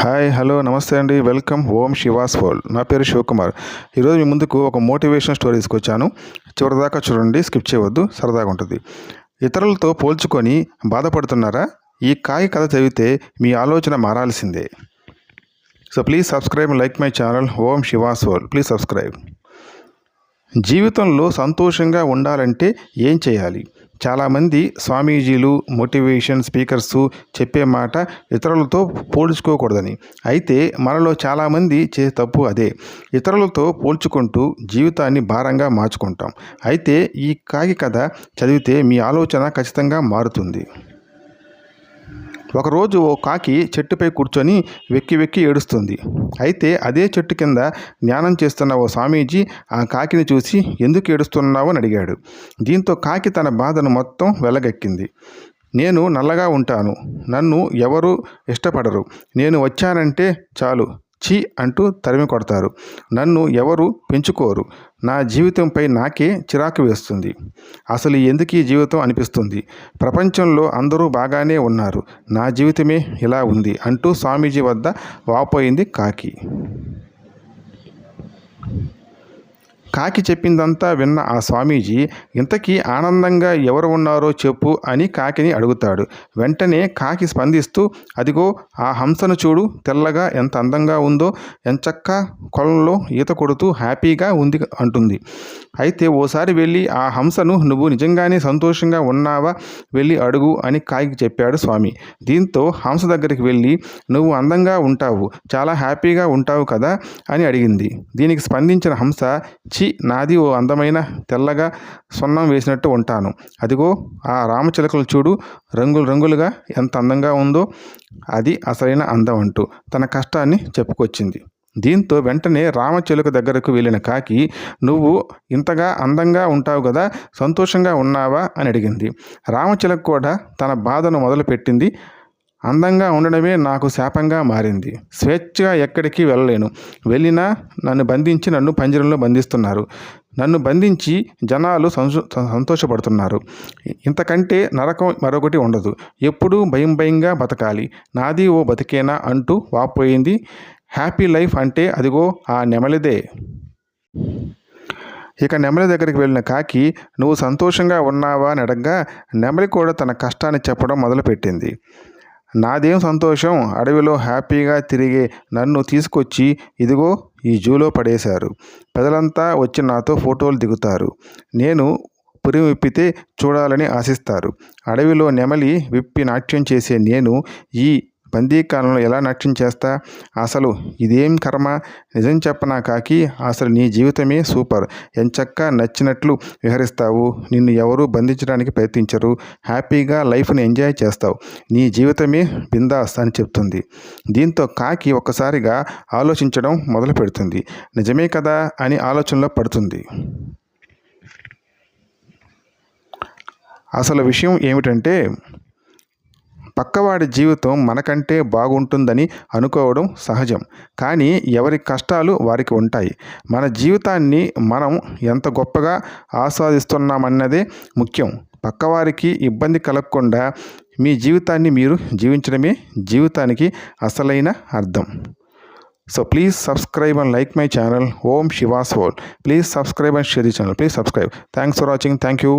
Hi hello నమస్తే అండి. Welcome Om Shiva's world. నా పేరు శివకుమార్. ఈరోజు మీ ముందుకు ఒక మోటివేషన్ స్టోరీ తీసుకొచ్చాను. చివరిదాకా చూడండి స్కిప్ చేయవద్దు సరదాగా ఉంటుంది. ఇతరులతో పోల్చుకొని బాధపడుతున్నారా? ఈ కాయ కథ చదివితే మీ ఆలోచన మారాల్సిందే. So please subscribe like my channel Om Shiva's world. Please subscribe. జీవితంలో సంతోషంగా ఉండాలంటే ఏం చేయాలి? చాలామంది స్వామీజీలు మోటివేషన్ స్పీకర్స్ చెప్పే మాట ఇతరులతో పోల్చుకోకూడదని. అయితే మనలో చాలామంది చే తప్పు అదే. ఇతరులతో పోల్చుకుంటూ జీవితాన్ని భారంగా మార్చుకుంటాం. అయితే ఈ కాగి కథ చదివితే మీ ఆలోచన ఖచ్చితంగా మారుతుంది. ఒకరోజు ఓ కాకి చెట్టుపై కూర్చొని వెక్కి వెక్కి ఏడుస్తుంది. అయితే అదే చెట్టు కింద ధ్యానం చేస్తున్న ఓ స్వామీజీ ఆ కాకిని చూసి ఎందుకు ఏడుస్తున్నావు? అని అడిగాడు. దీంతో కాకి తన బాధను మొత్తం వెలగెక్కింది. నేను నల్లగా ఉంటాను. నన్ను ఎవరు ఇష్టపడరు. నేను వచ్చానంటే చాలు. చి అంటూ తరిమి కొడతారు. నన్ను ఎవరు పెంచుకోరు. నా జీవితంపై నాకే చిరాకు వేస్తుంది. అసలు ఎందుకు ఈ జీవితం అనిపిస్తుంది? ప్రపంచంలో అందరూ బాగానే ఉన్నారు. నా జీవితమే ఇలా ఉంది అంటూ స్వామీజీ వద్ద వాపోయింది కాకి. కాకి చెప్పిందంతా విన్న ఆ స్వామీజీ ఇంతకీ ఆనందంగా ఎవరు ఉన్నారో చెప్పు అని కాకిని అడుగుతాడు. వెంటనే కాకి స్పందిస్తూ అదిగో ఆ హంసను చూడు తెల్లగా ఎంత అందంగా ఉందో ఎంచక్క కొలంలో ఈత కొడుతూ హ్యాపీగా ఉంది అంటుంది. అయితే ఓసారి వెళ్ళి ఆ హంసను నువ్వు నిజంగానే సంతోషంగా ఉన్నావా? వెళ్ళి అడుగు అని కాకి చెప్పాడు స్వామి. దీంతో హంస దగ్గరికి వెళ్ళి నువ్వు అందంగా ఉంటావు చాలా హ్యాపీగా ఉంటావు కదా అని అడిగింది. దీనికి స్పందించిన హంస చి నాది ఓ అందమైన తెల్లగా సున్నం వేసినట్టు ఉంటాను. అదిగో ఆ రామచిలకలు చూడు రంగులు రంగులుగా ఎంత అందంగా ఉందో అది అసలైన అందం అంటూ తన కష్టాన్ని చెప్పుకొచ్చింది. దీంతో వెంటనే రామచిలుక దగ్గరకు వెళ్ళిన కాకి నువ్వు ఇంతగా అందంగా ఉంటావు కదా సంతోషంగా ఉన్నావా? అని అడిగింది. రామచిలక కూడా తన బాధను మొదలుపెట్టింది అందంగా ఉండడమే నాకు శాపంగా మారింది. స్వేచ్ఛగా ఎక్కడికి వెళ్ళలేను. వెళ్ళినా నన్ను బంధించి నన్ను పంజరంలో బంధిస్తున్నారు. నన్ను బంధించి జనాలు సంతోషపడుతున్నారు. ఇంతకంటే నరకం మరొకటి ఉండదు. ఎప్పుడూ భయం భయంగా బతకాలి. నాది ఓ బతికేనా అంటూ వాపోయింది. హ్యాపీ లైఫ్ అంటే అదిగో ఆ నెమలిదే. ఇక నెమలి దగ్గరికి వెళ్ళిన కాకి నువ్వు సంతోషంగా ఉన్నావా? అని అడగగా నెమలి కూడా తన కష్టాన్ని చెప్పడం మొదలుపెట్టింది. నాదేం సంతోషం? అడవిలో హ్యాపీగా తిరిగే నన్ను తీసుకొచ్చి ఇదిగో ఈ జూలో పడేశారు. ప్రజలంతా వచ్చి నాతో ఫోటోలు దిగుతారు. నేను పురి విప్పితే చూడాలని ఆశిస్తారు. అడవిలో నెమలి విప్పి నాట్యం చేసే నేను ఈ బందీకాలంలో ఎలా నాట్యం చేస్తా? అసలు ఇదేం కర్మ? నిజం చెప్పనా కాకి? అసలు నీ జీవితమే సూపర్. ఎంచక్క నచ్చినట్లు విహరిస్తావు. నిన్ను ఎవరూ బంధించడానికి ప్రయత్నించరు. హ్యాపీగా లైఫ్ని ఎంజాయ్ చేస్తావు. నీ జీవితమే బిందాస్ అని చెప్తుంది. దీంతో కాకి ఒక్కసారిగా ఆలోచించడం మొదలు పెడుతుంది. నిజమే కదా? అని ఆలోచనలో పడుతుంది. అసలు విషయం ఏమిటంటే పక్కవాడి జీవితం మనకంటే బాగుంటుందని అనుకోవడం సహజం. కానీ ఎవరి కష్టాలు వారికి ఉంటాయి. మన జీవితాన్ని మనం ఎంత గొప్పగా ఆస్వాదిస్తున్నామన్నదే ముఖ్యం. పక్కవారికి ఇబ్బంది కలగకుండా మీ జీవితాన్ని మీరు జీవించడమే జీవితానికి అసలైన అర్థం. So please subscribe and like my channel Om Shiva's world please subscribe and share the channel please subscribe thanks for watching thank you